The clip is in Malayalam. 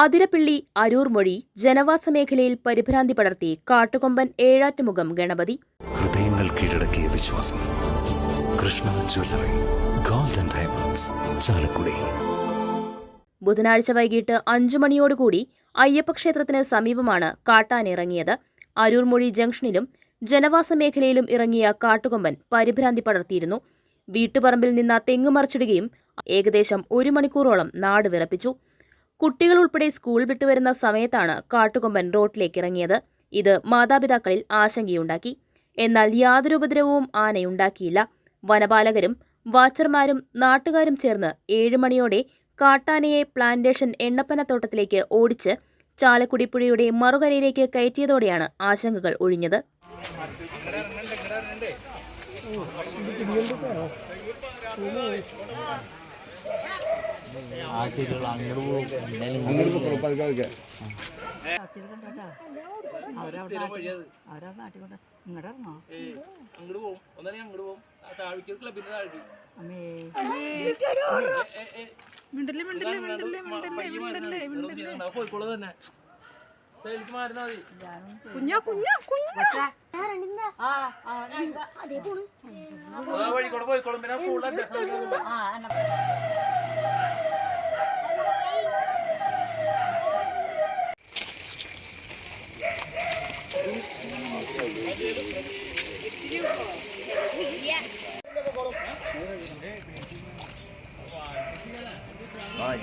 അതിരപ്പിള്ളി അരൂർ മൊഴി ജനവാസ മേഖലയിൽ പരിഭ്രാന്തി പടർത്തി കാട്ടുകൊമ്പൻ ഏഴാറ്റുമുഖം ഗണപതി. ഹൃദയങ്ങൾ കീഴടക്കിയ വിശ്വാസം. Krishna jewellery golden diamonds Chalakudy. ബുധനാഴ്ച വൈകിട്ട് അഞ്ചു മണിയോടുകൂടി അയ്യപ്പക്ഷേത്രത്തിന് സമീപമാണ് കാട്ടാനിറങ്ങിയത്. അരൂർമൊഴി ജംഗ്ഷനിലും ജനവാസ മേഖലയിലും ഇറങ്ങിയ കാട്ടുകൊമ്പൻ പരിഭ്രാന്തി പടർത്തിയിരുന്നു. വീട്ടുപറമ്പിൽ നിന്ന തെങ്ങ് മറിച്ചിടുകയും ഏകദേശം ഒരു മണിക്കൂറോളം നാട് വിറപ്പിച്ചു. കുട്ടികൾ ഉൾപ്പെടെ സ്കൂൾ വിട്ടുവരുന്ന സമയത്താണ് കാട്ടുകൊമ്പൻ റോട്ടിലേക്ക് ഇറങ്ങിയത് ഇത് മാതാപിതാക്കളിൽ ആശങ്കയുണ്ടാക്കി. എന്നാൽ യാതൊരു ഉപദ്രവവും ആനയുണ്ടാക്കിയില്ല. വനപാലകരും വാച്ചർമാരും നാട്ടുകാരും ചേർന്ന് ഏഴുമണിയോടെ കാട്ടാനയെ പ്ലാന്റേഷൻ എണ്ണപ്പനത്തോട്ടത്തിലേക്ക് ഓടിച്ച് ചാലക്കുടി പുഴയുടെ മറുകരയിലേക്ക് കയറ്റിയതോടെയാണ് ആശങ്കകൾ ഒഴിഞ്ഞത്. കോഴിക്കോട് തന്നെ കുഞ്ഞാ കുഞ്ഞാ നീ- ആ വഴിക്കൂടെ പോയിക്കോളും പിന്നെ കൂടുതൽ Ay,